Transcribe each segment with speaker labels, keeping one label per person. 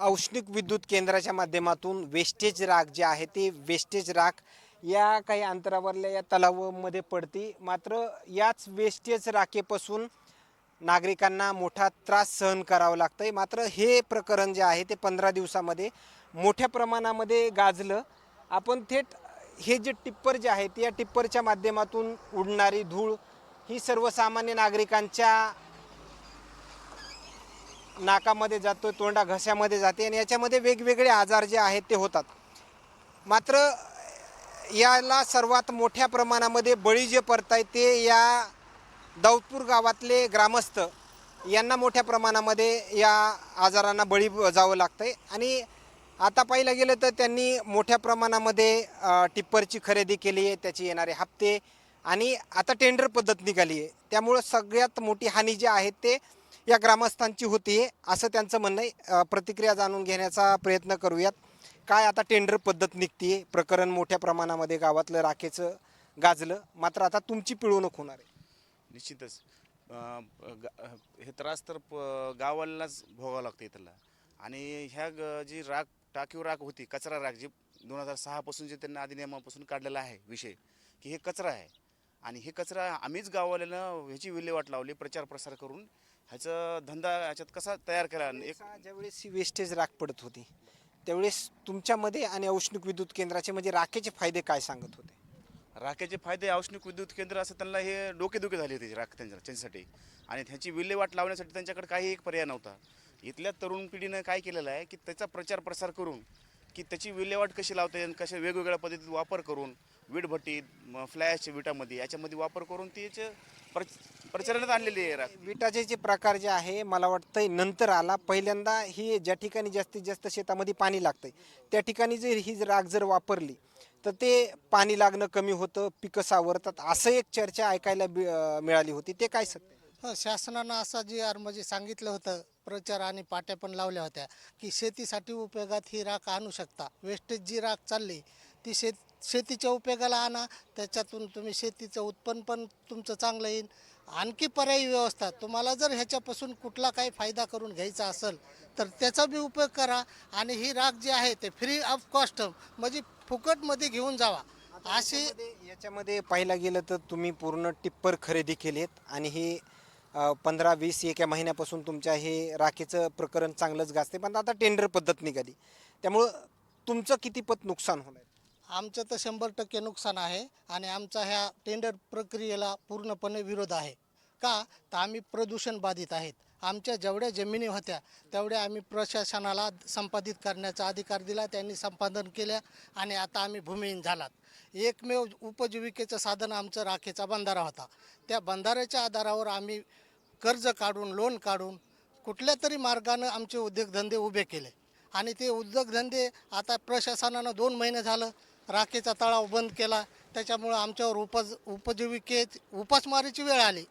Speaker 1: औष्णिक विद्युत केंद्राच्या माध्यमातून वेस्टेज राख जे आहे ते वेस्टेज राख या काही अंतरावरल्या या तलावामध्ये पडते. मात्र याच वेस्टेज राखेपासून नागरिकांना मोठा त्रास सहन करावा आहे मात्र हे प्रकरण जे आहे ते पंधरा दिवसामध्ये मोठ्या प्रमाणामध्ये गाजलं. आपण थेट हे जे टिप्पर जे आहेत या टिप्परच्या माध्यमातून उडणारी धूळ ही सर्वसामान्य नागरिकांच्या नाकामध्ये जातो तोंडा घशामध्ये जाते आणि याच्यामध्ये वेगवेगळे आजार जे आहेत ते होतात. मात्र याला सर्वात मोठ्या प्रमाणामध्ये बळी जे पडतायत ते या दाऊदपूर गावातले ग्रामस्थ यांना मोठ्या प्रमाणामध्ये या आजारांना बळी जावं लागतं आहे आणि आता पाहिलं गेलं तर त्यांनी मोठ्या प्रमाणामध्ये टिप्परची खरेदी केली आहे त्याचे येणारे हप्ते आणि आता टेंडर पद्धत निघाली आहे. त्यामुळं सगळ्यात मोठी हानी जी आहे ते या ग्रामस्थांची होती असं त्यांचं म्हणणं आहे. प्रतिक्रिया जाणून घेण्याचा प्रयत्न करूयात. काय आता टेंडर पद्धत निघते? प्रकरण मोठ्या प्रमाणामध्ये गावातलं राखेचं गाजलं. मात्र आता तुमची पिळवणूक होणार आहे.
Speaker 2: निश्चितच. हे त्रास तर प- गावालाच भोगावं लागतं इथला आणि ह्या ग- जी राख टाकीव राख होती कचरा राख जी दोन हजार सहापासून जे त्यांना अधिनियमापासून काढलेला आहे विषय की हे कचरा आहे. आणि हे कचरा आम्हीच गाववाल्यानं ह्याची विल्हेवाट लावली प्रचार प्रसार करून. ह्याचा धंदा ह्याच्यात कसा तयार आणि एक
Speaker 1: ज्यावेळेस ही वेस्टेज राख पडत होती त्यावेळेस तुमच्यामध्ये आणि औष्णिक विद्युत केंद्राचे म्हणजे राखेचे फायदे काय सांगत होते?
Speaker 2: राखेचे फायदे औष्णिक विद्युत केंद्र असं त्यांना हे डोकेदुखे झाली होती राख त्यांच्या त्यांच्यासाठी. आणि ह्याची विल्हेवाट लावण्यासाठी त्यांच्याकडे काही एक पर्याय नव्हता. इथल्या तरुण पिढीनं काय केलेलं आहे की त्याचा प्रचार प्रसार करून की त्याची विल्हेवाट कशी लावता येईल कशा वेगवेगळ्या पद्धतीत वापर करून वीटभट्टी फ्लॅशच्या विटामध्ये याच्यामध्ये वापर करून ती याचे प्र प्रचारात आणलेली आहे राख.
Speaker 1: विटाचे जे प्रकार जे आहे मला वाटतं नंतर आला. पहिल्यांदा ही ज्या ठिकाणी जास्तीत जास्त शेतामध्ये पाणी लागतंय त्या ठिकाणी जर ही राख जर वापरली तर ते पाणी लागणं कमी होतं पिकं सावरतात असं एक चर्चा ऐकायला मिळाली होती. ते काय सत्य?
Speaker 3: हं, शासनानं असं जी आर म्हणजे सांगितलं होतं प्रचार आणि पाट्या पण लावल्या होत्या की शेतीसाठी उपयोगात ही राख आणू शकता. वेस्टेज जी राख चालली ती शेत शेतीच्या उपयोगाला आणा त्याच्यातून तुम्ही शेतीचं उत्पन्न पण तुमचं चांगलं येईल. आणखी पर्यायी व्यवस्था तुम्हाला जर ह्याच्यापासून कुठला काही फायदा करून घ्यायचा असेल तर त्याचा बी उपयोग करा. आणि ही राख जी आहे ते फ्री ऑफ कॉस्ट म्हणजे फुकटमध्ये घेऊन जावा. अशी
Speaker 1: याच्यामध्ये- पाहायला गेलं तर तुम्ही पूर्ण टिप्पर खरेदी केलेत आणि हे पंधरा वीस एका महिन्यापासून तुमच्या हे राखेचं प्रकरण चांगलंच गाजते पण आता टेंडर पद्धत निघाली. त्यामुळं तुमचं किती पत नुकसान होणार?
Speaker 3: आमचं तर शंभर टक्के नुकसान आहे आणि आमचा ह्या टेंडर प्रक्रियेला पूर्णपणे विरोध आहे. का? तर आम्ही प्रदूषण बाधित आहेत. आमच्या जेवढ्या जमिनी होत्या तेवढ्या आम्ही प्रशासनाला संपादित करण्याचा अधिकार दिला त्यांनी संपादन केल्या आणि आता आम्ही भूमिहीन झालात. एकमेव उपजीविकेचं साधन आमचं राखेचा बंधारा होता. त्या बंधाऱ्याच्या आधारावर आम्ही कर्ज काढून लोन काढून कुठल्या तरी मार्गानं आमचे उद्योगधंदे उभे केले. आणि ते उद्योगधंदे आता प्रशासनानं दोन महिने झालं राखेचा तळाव बंद केला. त्याच्यामुळं आमच्यावर उपज उपजीविकेत उपासमारीची वेळ आली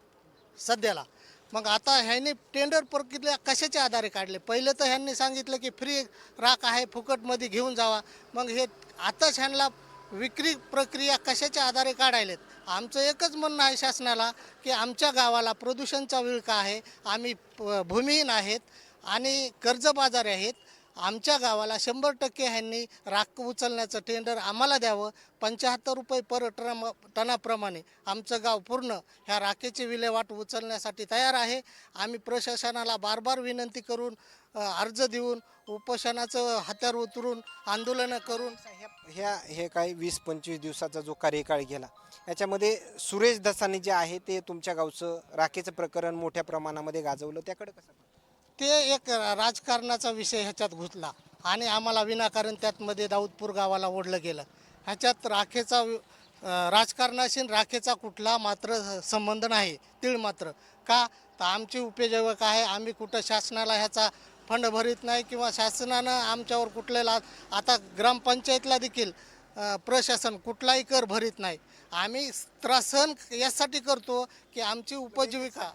Speaker 3: सध्याला. मग आता ह्यांनी टेंडर प्रक्रिया कशाच्या आधारे काढले? पहिलं तर ह्यांनी सांगितलं की फ्री राख आहे फुकटमध्ये घेऊन जावा. मग हे आताच ह्यांना विक्री प्रक्रिया कशाच्या आधारे काढायलेत? आमचं एकच म्हणणं आहे शासनाला की आमच्या गावाला प्रदूषणचा विळका आहे. आम्ही प- भूमिहीन आहेत आणि कर्जबाजारी आहेत. आमच्या गावाला शंभर टक्के ह्यांनी राख उचलण्याचं टेंडर आम्हाला द्यावं. पंच्याहत्तर रुपये पर टन टनाप्रमाणे आमचं गाव पूर्ण ह्या राखेची विल्हेवाट उचलण्यासाठी तयार आहे. आम्ही प्रशासनाला बार बार विनंती करून अर्ज देऊन उपोषणाचं हत्यार उतरून आंदोलनं करून
Speaker 1: ह्या- ह्या हे काही वीस पंचवीस दिवसाचा जो कार्यकाळ गेला याच्यामध्ये सुरेश दसानी जे आहे ते तुमच्या गावचं राखेचं प्रकरण मोठ्या प्रमाणामध्ये गाजवलं. त्याकडे कसं
Speaker 3: ते एक राजकारणाचा विषय ह्याच्यात घुसला आणि आम्हाला विनाकारण त्यातमध्ये दाऊदपूर गावाला ओढलं गेलं. ह्याच्यात राखेचा राजकारणाशी राखेचा कुठला मात्र संबंध नाही तीळ मात्र. का? तर आमची उपजीविका आहे आम्ही कुठं शासनाला ह्याचा फंड भरीत नाही किंवा शासनानं आमच्यावर कुठलेला आता ग्रामपंचायतला देखील प्रशासन कुठलाही कर भरीत नाही. आम्ही त्रास सहन यासाठी करतो की आमची उपजीविका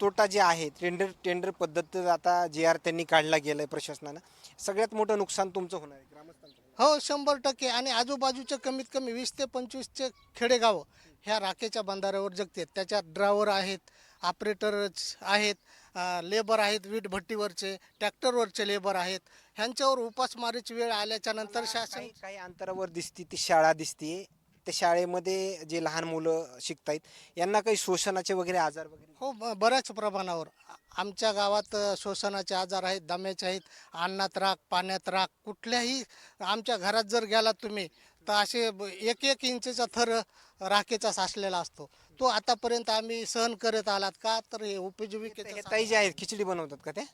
Speaker 1: तोटा जे आहे टेंडर टेंडर पद्धत आता जे आर त्यांनी काढला गेलाय प्रशासनानं. सगळ्यात मोठं नुकसान तुमचं होणार आहे ग्रामस्थांचं.
Speaker 3: हो शंभर टक्के. आणि आजूबाजूचे कमीत कमी वीस ते पंचवीसचे खेडेगावं ह्या राखेच्या बंधाऱ्यावर जगतात. त्याच्यात ड्रायव्हर आहेत ऑपरेटरच आहेत लेबर आहेत वीट भट्टीवरचे ट्रॅक्टरवरचे लेबर आहेत. ह्यांच्यावर उपासमारीची वेळ आल्याच्यानंतर शासन
Speaker 1: काही अंतरावर दिसती ती शाळा दिसते त्या शाळेमध्ये जे लहान मुलं शिकतायत यांना काही शोषणाचे वगैरे आजार वगैरे?
Speaker 3: हो ब- बऱ्याच प्रमाणावर. आ- आमच्या गावात अ, श्वसनाचे आजार आहेत दम्याचे आहेत अन्नात राख पाण्यात राख कुठल्याही आमच्या घरात जर गेलात तुम्ही तर असे ब- एक एक इंचचा थर राखेचा साचलेला असतो. तो आतापर्यंत आम्ही सहन करत आलात का तर हे
Speaker 1: हे
Speaker 3: उपजीविकेचं
Speaker 1: ताई जे आहेत खिचडी बनवतात का ते?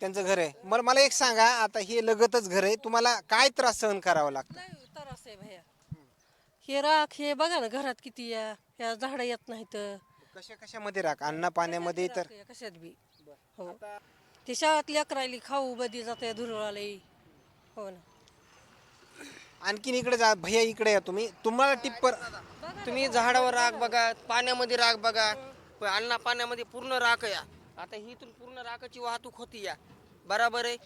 Speaker 1: त्यांचं घर आहे. मला मला एक सांगा आता हे लगतच घर आहे तुम्हाला काय त्रास सहन करावा लागतो?
Speaker 4: लय त्रास आहे भैया. हे राख हे बघा ना घरात किती या या झाडं येत नाहीत.
Speaker 1: कशा कशामध्ये राख? अन्न पाण्यामध्ये तर
Speaker 4: राख आहे, कशात बी? हो. ते शाळात लेकरायली खाऊ बदी जाते धुरवाले हो ना.
Speaker 1: आणखीन इकडे जा भैया इकडे या तुम्ही. तुम्हाला टिप्पर
Speaker 5: तुम्ही झाडावर राग बघा पाण्यामध्ये राग बघा. प- अन्ना पाण्यामध्ये पूर्ण राख या. आता ही इथून पूर्ण राखाची वाहतूक होती या. बराबर आहे?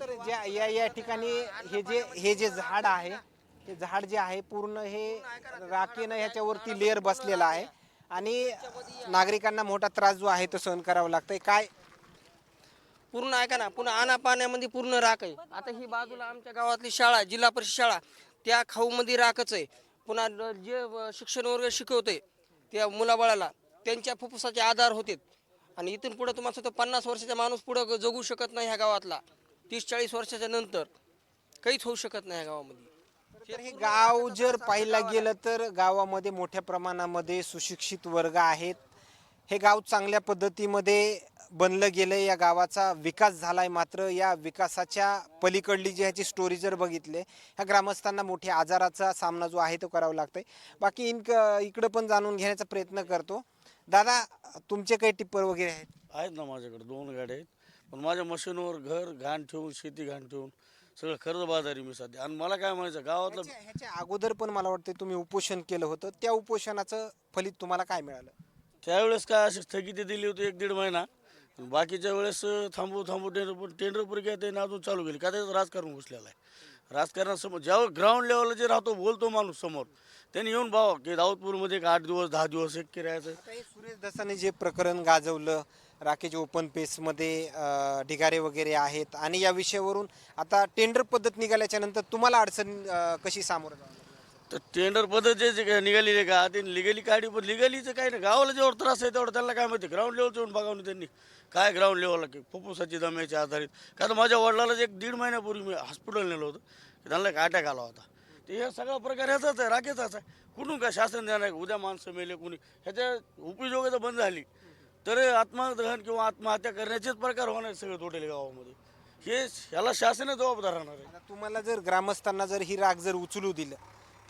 Speaker 1: तर ज्या या या ठिकाणी हे जे हे जे झाड आहे हे झाड जे आहे पूर्ण हे राखेनं ह्याच्यावरती लेअर बसलेला आहे. आणि नागरिकांना मोठा त्रास जो आहे तो सहन करावा लागतोय. काय?
Speaker 5: पूर्ण ऐका ना पुन्हा आणा पाण्यामध्ये पूर्ण राख आहे. आता ही बाजूला आमच्या गावातली शाळा जिल्हा परिषद शाळा त्या खाऊमध्ये राखच आहे. पुन्हा जे शिक्षण वर्ग शिकवते त्या मुलाबाळाला त्यांच्या फुफ्फुसाचे आधार होते आणि इथून पुढे तुम्हाला सांगतो पन्नास वर्षाचा माणूस पुढं जगू शकत नाही ह्या गावातला. तीस चाळीस वर्षाच्या नंतर काहीच होऊ शकत नाही ह्या गावामध्ये.
Speaker 1: तर हे गाव जर पाहिलं गेलं तर गावामध्ये मोठ्या प्रमाणामध्ये सुशिक्षित वर्ग आहेत. हे गाव चांगल्या पद्धतीमध्ये बनलं गेलं या गावाचा विकास झालाय मात्र या विकासाच्या पलीकडली जी ह्याची स्टोरी जर बघितले ह्या ग्रामस्थांना मोठ्या आजाराचा सामना जो आहे तो करावा लागतोय. बाकी इनक इकडं पण जाणून घेण्याचा प्रयत्न करतो. दादा तुमचे काही टिप्पर वगैरे आहेत?
Speaker 6: आहेत ना माझ्याकडे दोन गाड्या आहेत. पण माझ्या मशीनवर घर घाण ठेवून शेती घाण ठेवून सगळं कर्जबाजारी मी सध्या. आणि मला काय म्हणायचं गावातलं
Speaker 1: ह्याच्या ह्याच्या अगोदर पण मला वाटतं तुम्ही उपोषण केलं होतं. त्या उपोषणाचं फलित तुम्हाला काय मिळालं?
Speaker 6: त्यावेळेस काय अशी स्थगिती दिली होती एक दीड महिना. बाकीच्या वेळेस थांबू थांबू टेंडर पण टेंडर प्रक्रिया त्यांनी अजून चालू केली. का त्याचं राजकारण घुसलेलं आहे? राजकारणासमोर ज्यावेळेस ग्राउंड लेवलला जे राहतो बोलतो माणूस समोर त्यांनी येऊन भावा की दाऊदपूरमध्ये एक आठ दिवस दहा दिवस एक किरायचं
Speaker 1: आता हे सुरेश दसाने जे प्रकरण गाजवलं राकेश ओपन पेसमध्ये ढिगारे वगैरे आहेत आणि या विषयावरून आता टेंडर पद्धत निघाल्याच्या नंतर तुम्हाला अडचण कशी सामोरं जावं लागलं?
Speaker 6: तर टेंडर पद्धत जे काय निघालेली का? ते लिगली काढी पण लिगलीचं काय नाही. गावाला जेवढं त्रास आहे तेवढं त्यांना काय माहिती? ग्राउंड लेवलचं येऊन बघावं त्यांनी. काय ग्राउंड लेवलला की फुफ्फुसाची दम्याच्या आधारित. का तर माझ्या वडिलालाच एक दीड महिन्यापूर्वी मी हॉस्पिटल नेलं होतं की त्यांना एक अटॅक आला होता. ते हे सगळा प्रकार ह्याचाच आहे राखेचाच आहे. कुठून काय शासन देणार उद्या माणसं मेले कुणी? ह्याच्या उपयोगिता बंद झाली. तर आत्मदहन किंवा आत्महत्या करण्याचेच प्रकार होणार सगळे टोटल गावामध्ये. हे ह्याला शासन जबाबदार राहणार आहे.
Speaker 1: तुम्हाला जर ग्रामस्थांना जर ही राग जर उचलू दिलं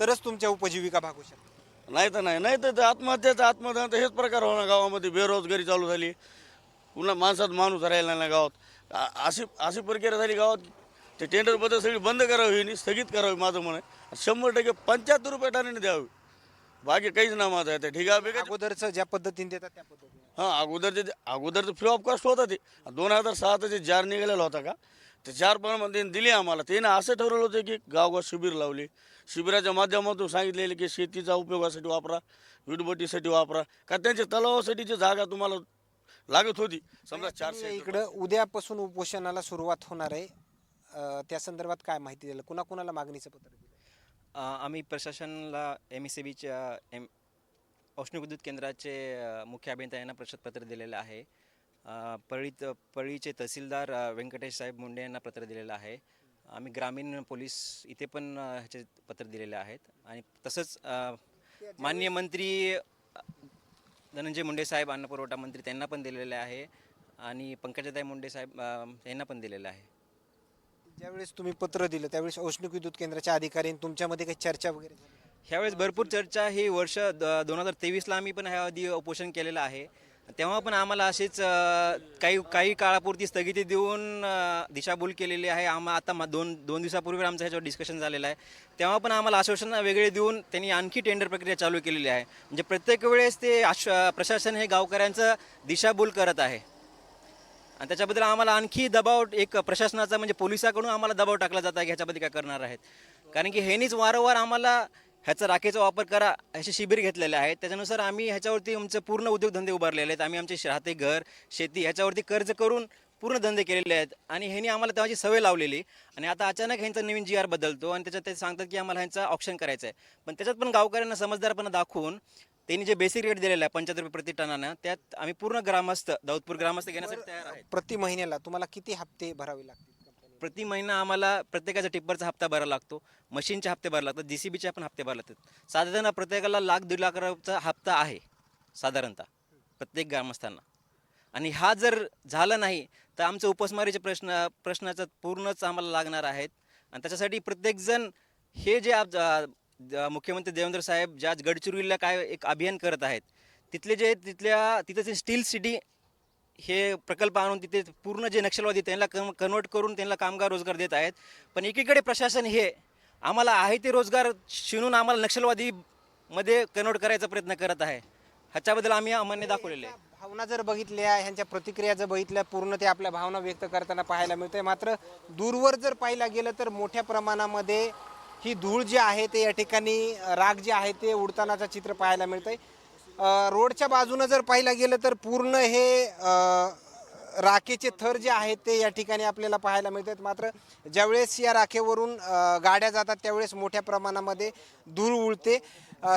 Speaker 1: तरच तुमच्या उपजीविका भागू शकते
Speaker 6: नाही तर नाही. नाही तर ते आत्महत्याचं आत्महत्या तर हेच प्रकार होणार गावामध्ये. बेरोजगारी चालू झाली. पुन्हा माणसात माणूस राहिला नाही गावात. आ- अशी अशी प्रक्रिया झाली गावात. ते टेंडर पद्धत सगळी बंद करावी आणि स्थगित करावी माझं म्हण आहे. शंभर टक्के पंच्याहत्तर रुपये टनाने द्यावी. बाकी काहीच ना माझं आहे. ते ठीक आहे बेकार
Speaker 1: अगोदरचं ज्या पद्धतीने देतात त्या पद्धतीने.
Speaker 6: हां अगोदरचे जे- अगोदरचं फ्री ऑफ कॉस्ट होता ते. दोन हजार सहाचा जे जार निघालेला होता का ते चार पण त्यांनी दिले आम्हाला. त्यानं असं ठरवलं होतं की गावगाव शिबिर लावली. शिबिराच्या माध्यमातून सांगितलेले की शेतीचा उपयोगासाठी वापरा वीटभट्टीसाठी वापरा. का त्यांच्या तलावासाठीची जागा तुम्हाला लागत होती. समजा चारशे.
Speaker 1: इकडं उद्यापासून उपोषणाला सुरुवात होणार आहे. अं, त्या संदर्भात काय माहिती दिलं? कुणा कुणाला मागणीचं पत्र दिलं?
Speaker 7: अ, आम्ही प्रशासनाला एम एस सी बीच्या एम औष्णिक विद्युत केंद्राचे अ, मुख्य अभियंता यांना प्रशस्तपत्र दिलेलं आहे. अ, पळीत पळीचे तहसीलदार अ, व्यंकटेश साहेब मुंडे यांना पत्र दिलेलं आहे. आम्ही ग्रामीण पोलीस इथे पण ह्याचे पत्र दिलेले आहेत. आणि तसंच अ, माननीय मंत्री धनंजय मुंडे साहेब अन्न पुरवठा मंत्री त्यांना पण दिलेले आहे. आणि पंकजाताई मुंडे साहेब यांना पण दिलेलं आहे.
Speaker 1: ज्यावेळेस तुम्ही पत्र दिलं त्यावेळेस औष्णिक विद्युत केंद्राच्या अधिकाऱ्यांनी तुमच्यामध्ये काही चर्चा वगैरे झाली?
Speaker 7: ह्यावेळेस भरपूर चर्चा ही वर्ष दोन हजार तेवीसला आम्ही पण ह्या आधी उपोषण केलेलं आहे. तेव्हा पण आम्हाला अशीच काही काही काळापुरती स्थगिती देऊन दिशाभूल केलेली आहे. आम्हा आता दोन दोन दिवसापूर्वी आमचं ह्याच्यावर डिस्कशन झालेलं आहे. तेव्हा पण आम्हाला आश्वासन वेगळे देऊन त्यांनी आणखी टेंडर प्रक्रिया चालू केलेली आहे. म्हणजे प्रत्येक वेळेस ते आश्व प्रशासन हे गावकऱ्यांचं दिशाभूल करत आहे. आणि त्याच्याबद्दल आम्हाला आणखी दबाव एक प्रशासनाचा म्हणजे पोलिसाकडून आम्हाला दबाव टाकला जात आहे की ह्याच्याबद्दल काय करणार आहेत. कारण की हेनीच वारंवार आम्हाला ह्याचा राखेचा वापर करा असे शिबिर घेतलेले आहेत. त्याच्यानुसार आम्ही ह्याच्यावरती आमचे पूर्ण उद्योगधंदे उभारलेले आहेत. आम्ही आमचे राहते घर शेती ह्याच्यावरती कर्ज करून पूर्ण धंदे केलेले आहेत. आणि ह्यांनी आम्हाला त्याची सवय लावलेली. आणि आता अचानक ह्यांचा नवीन जी आर बदलतो आणि त्याच्यात ते सांगतात की आम्हाला ह्यांचा ऑप्शन करायचं आहे पण त्याच्यात पण गावकऱ्यांना समजदारपणा दाखवून त्यांनी जे बेसिक रेट दिलेला आहे पंच्याहत्तर रुपये प्रति टनानं त्यात आम्ही पूर्ण ग्रामस्थ दाऊदपूर ग्रामस्थ घेण्यासाठी तयार आहे
Speaker 1: प्रति महिन्याला तुम्हाला किती हप्ते भरावे लागतील?
Speaker 7: प्रति महिना आम्हाला प्रत्येकाचा टिप्परचा हप्ता भरावा लागतो. मशीनचे हप्ते भरावे लागतात. जी सी बीचे पण हप्ते भरावे लागतात. साधारण प्रत्येकाला लाख दीड लाख रुपयाचा हप्ता आहे साधारणतः प्रत्येक ग्रामस्थांना. आणि हा जर झाला नाही तर आमचं उपासमारीचे प्रश्न प्रश्नाचं पूर्णच आम्हाला लागणार आहेत. आणि त्याच्यासाठी प्रत्येकजण हे जे आप- मुख्यमंत्री देवेंद्र साहेब ज्या गडचिरोलीला काय एक अभियान करत आहेत तिथले जे तिथल्या तिथं जे स्टील सिटी हे प्रकल्प आणून तिथे पूर्ण जे नक्षलवादी त्यांना कन कन्वर्ट करून त्यांना कामगार रोजगार देत आहेत. पण एकीकडे प्रशासन हे आम्हाला आहे ते रोजगार शिणून आम्हाला नक्षलवादीमध्ये कन्वर्ट करायचा प्रयत्न करत आहे. ह्याच्याबद्दल आम्ही अमान्य दाखवलेले आहे.
Speaker 1: भावना जर बघितल्या ह्यांच्या प्रतिक्रिया जर बघितल्या पूर्ण ते आपल्या भावना व्यक्त करताना पाहायला मिळते मात्र दूरवर जर पाहिलं गेलं तर मोठ्या प्रमाणामध्ये ही धूळ जी आहे ते या ठिकाणी राग जे आहे ते उडतानाचं चित्र पाहायला मिळतंय. रोडच्या बाजूनं जर पाहिलं गेलं तर पूर्ण हे राखेचे थर जे आहेत ते या ठिकाणी आपल्याला पाहायला मिळतात. मात्र ज्यावेळेस या राखेवरून गाड्या जातात त्यावेळेस मोठ्या प्रमाणामध्ये धूळ उडते.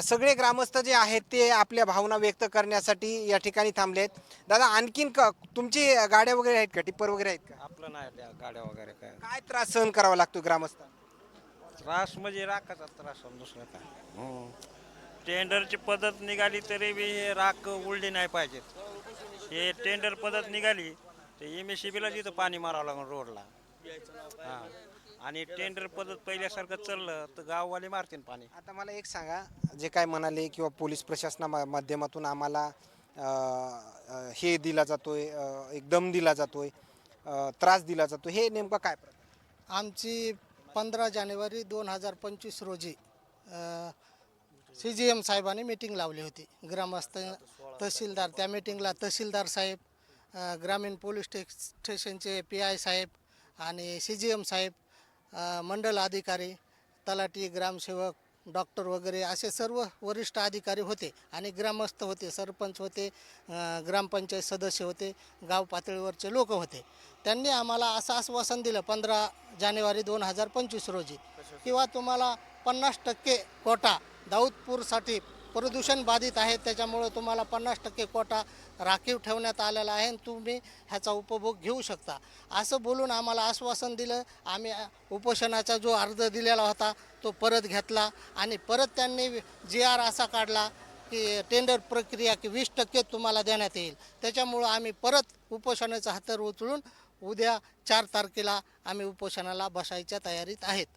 Speaker 1: सगळे ग्रामस्थ जे आहेत ते आपल्या भावना व्यक्त करण्यासाठी या ठिकाणी थांबले आहेत. दादा आणखीन क तुमची गाड्या वगैरे आहेत का? टिप्पर वगैरे आहेत का?
Speaker 8: आपलं नाही त्या गाड्या वगैरे काय.
Speaker 1: काय त्रास सहन करावा लागतो ग्रामस्थ
Speaker 8: त्रास म्हणजे राखाचा त्रास दुसरं काय. टेंडरची पद्धत निघाली तरी बी हे राख उलडी नाही पाहिजेत हे टेंडर पद्धत निघाली तर एम एस सी बीला तिथं पाणी मारावं लागून रोडला. हां. आणि टेंडर पद्धत पहिल्यासारखं चाललं तर गाववाले मारतील पाणी.
Speaker 1: आता मला एक सांगा जे काय म्हणाले किंवा पोलीस प्रशासना मा- माध्यमातून आम्हाला अ, अ, हे दिला जातोय अ, एक दम दिला जातोय अ, त्रास दिला जातो हे नेमकं काय? प्रकार?
Speaker 3: आमची पंधरा जानेवारी दोन हजार पंचवीस रोजी सी जी एम साहेबांनी मीटिंग लावली होती. ग्रामस्थ तहसीलदार त्या मीटिंगला तहसीलदार साहेब ग्रामीण पोलीस स्टे- स्टेशनचे पी आय साहेब आणि सी जी एम साहेब मंडल अधिकारी तलाठी ग्रामसेवक डॉक्टर वगैरे असे सर्व वरिष्ठ अधिकारी होते आणि ग्रामस्थ होते सरपंच होते ग्रामपंचायत सदस्य होते गाव पातळीवरचे लोक होते. त्यांनी आम्हाला असं आश्वासन दिलं पंधरा जानेवारी दोन हजार पंचवीस रोजी किंवा तुम्हाला पन्नास टक्के कोटा दाऊदपूरसाठी प्रदूषण बाधित आहे त्याच्यामुळं तुम्हाला पन्नास टक्के कोटा राखीव ठेवण्यात आलेला आहे आणि तुम्ही ह्याचा उपभोग घेऊ शकता. असं बोलून आम्हाला आश्वासन दिलं. आम्ही उपोषणाचा जो अर्ज दिलेला होता तो परत घेतला आणि परत त्यांनी जी आर असा काढला की टेंडर प्रक्रिया की वीस टक्के तुम्हाला देण्यात येईल. त्याच्यामुळं आम्ही परत उपोषणाचा हातर उचलून उद्या चार तारखेला आम्ही उपोषणाला बसायच्या तयारीत आहेत.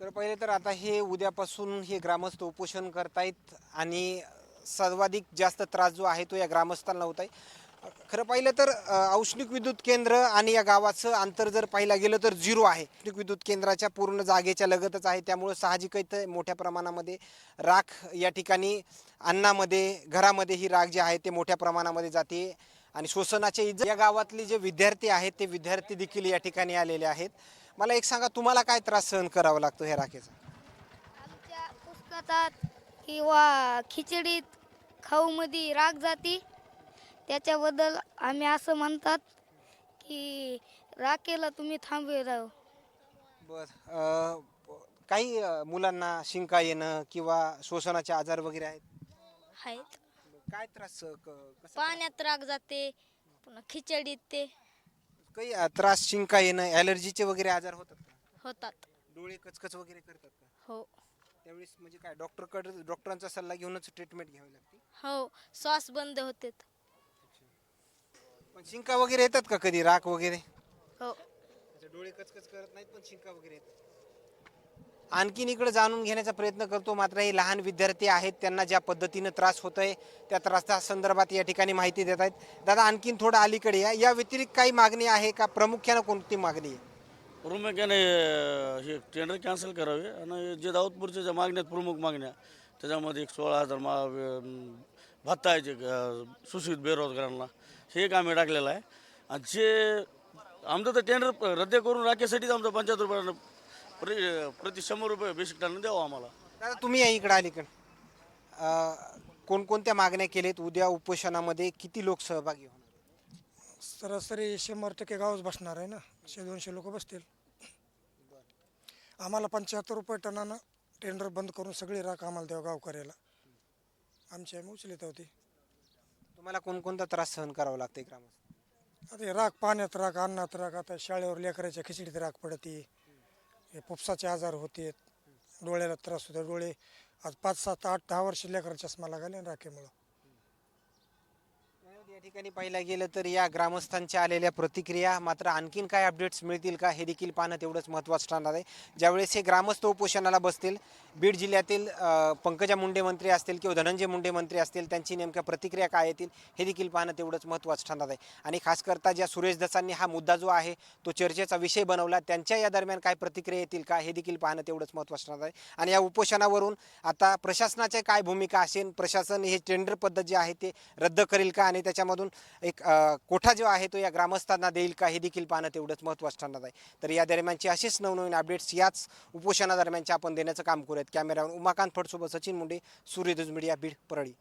Speaker 1: तर पहिले तर आता हे उद्यापासून हे ग्रामस्थ उपोषण करतायत आणि सर्वाधिक जास्त त्रास जो आहे तो या ग्रामस्थांना होत आहे. खरं पाहिलं तर औष्णिक विद्युत केंद्र आणि या गावाचं अंतर जर पाहिलं गेलं तर झिरो आहे. औष्णिक विद्युत केंद्राच्या पूर्ण जागेच्या लगतच आहे. त्यामुळं साहजिक मोठ्या प्रमाणामध्ये राख या ठिकाणी अन्नामध्ये घरामध्ये ही राख जी आहे ते मोठ्या प्रमाणामध्ये जाते. आणि शोषणाचे या गावातले जे विद्यार्थी आहेत ते विद्यार्थी देखील या ठिकाणी आलेले आहेत. मला एक सांगा तुम्हाला काय त्रास सहन करावा लागतो ह्या राखेचा?
Speaker 9: आमच्या पुस्तकात किंवा खिचडीत खाऊमध्ये राग जाती. त्याच्याबद्दल आम्ही असं म्हणतात की राखेला तुम्ही थांबवे राहू
Speaker 1: बर काही अ, मुलांना शिंका येणं किंवा शोषणाचे आजार वगैरे आहेत?
Speaker 9: आहेत.
Speaker 1: काय त्रास अ, क- कसं
Speaker 9: पाण्यात राग जाते पुन्हा खिचडीत ते.
Speaker 1: काही अ, त्रास शिंका येणं ॲलर्जीचे वगैरे आजार होतात का?
Speaker 9: होतात.
Speaker 1: डोळे कचकच वगैरे करतात का?
Speaker 9: हो.
Speaker 1: त्यावेळेस म्हणजे काय डॉक्टरकडे डॉक्टरांचा सल्ला घेऊनच ट्रीटमेंट घ्यावी लागते?
Speaker 9: हो. श्वास बंद होते
Speaker 1: पण शिंका वगैरे येतात का कधी? राख वगैरे?
Speaker 9: हो.
Speaker 1: अच्छा, डोळे कचकच करत नाहीत पण शिंका वगैरे येतात. आणखीन इकडे जाणून घेण्याचा प्रयत्न करतो. मात्र हे लहान विद्यार्थी आहेत त्यांना ज्या पद्धतीनं त्रास होतोय त्या त्रासा संदर्भात या ठिकाणी माहिती देत आहेत. दादा आणखीन थोडं अलीकडे या. या व्यतिरिक्त काही मागणी आहे का? प्रामुख्यानं कोणती मागणी आहे?
Speaker 6: प्रामुख्याने हे टेंडर कॅन्सल करावे आणि जे दाऊदपूरच्या ज्या मागण्या आहेत प्रमुख मागण्या त्याच्यामध्ये एक सोळा हजार मा भत्ता आहे जे अं, सुशिक्षित बेरोजगारांना हे एक आम्ही टाकलेलं आहे. आणि जे आमचं तर टेंडर रद्द करून राखेसाठीच आमचं पंच्याहत्तर रुपयानं प्रति प्रति शंभर रुपये बेसिक टन द्यावं आम्हाला.
Speaker 1: दादा तुम्ही या इकडं अलीकडं. अ, कोणकोणत्या मागण्या केलेत उद्या उपोषणामध्ये किती लोक सहभागी होणार?
Speaker 10: सरासरी शंभर टक्के गावच बसणार आहे ना. शे दोनशे लोक बसतील. आम्हाला पंच्याहत्तर रुपये टनानं टेंडर बंद करून सगळी राख आम्हाला द्यावं गावकऱ्याला. आमची आम्ही उचलीत होती
Speaker 1: तुम्हाला कोणकोणता त्रास सहन करावा लागते ग्रामस्थ?
Speaker 10: आता हे राख पाण्यात राख अन्नात राख आता शाळेवर लेकराच्या खिचडीत राख पडते. हे फुफ्साचे आजार होते डोळ्याला त्रास होतो. डोळे आज पाच सात आठ दहा वर्ष लेकराला चष्मा लागले राखेमुळं.
Speaker 1: या ठिकाणी पाहिलं गेलं तर या ग्रामस्थांच्या आलेल्या प्रतिक्रिया मात्र आणखीन काय अपडेट्स मिळतील का हे देखील पाहणं तेवढंच महत्त्वाचं ठरणार आहे. ज्यावेळेस हे ग्रामस्थ उपोषणाला बसतील बीड जिल्ह्यातील पंकजा मुंडे मंत्री असतील किंवा धनंजय मुंडे मंत्री असतील त्यांची नेमक्या प्रतिक्रिया काय येतील हे देखील पाहणं तेवढंच महत्त्वाचं ठरणार आहे. आणि खास करता ज्या सुरेश दसांनी हा मुद्दा जो आहे तो चर्चेचा विषय बनवला त्यांच्या या दरम्यान काय प्रतिक्रिया येतील का हे देखील पाहणं तेवढंच महत्त्वाचं ठरणार आहे. आणि या उपोषणावरून आता प्रशासनाची काय भूमिका असेल प्रशासन हे टेंडर पद्धत जे आहे ते रद्द करेल का? आणि त्याच्या त्याच्यामधून एक कोठा जो आहे तो या ग्रामस्थांना देईल का? हे देखील पाहणं तेवढंच महत्त्वाचं ठरणार आहे. तर या दरम्यानची अशीच नवनवीन अपडेट्स याच उपोषणादरम्यानचे आपण देण्याचं काम करूयात. कॅमेरावर उमाकांत फडसोबत सचिन मुंडे सूर्यदुज मीडिया बीड परळी.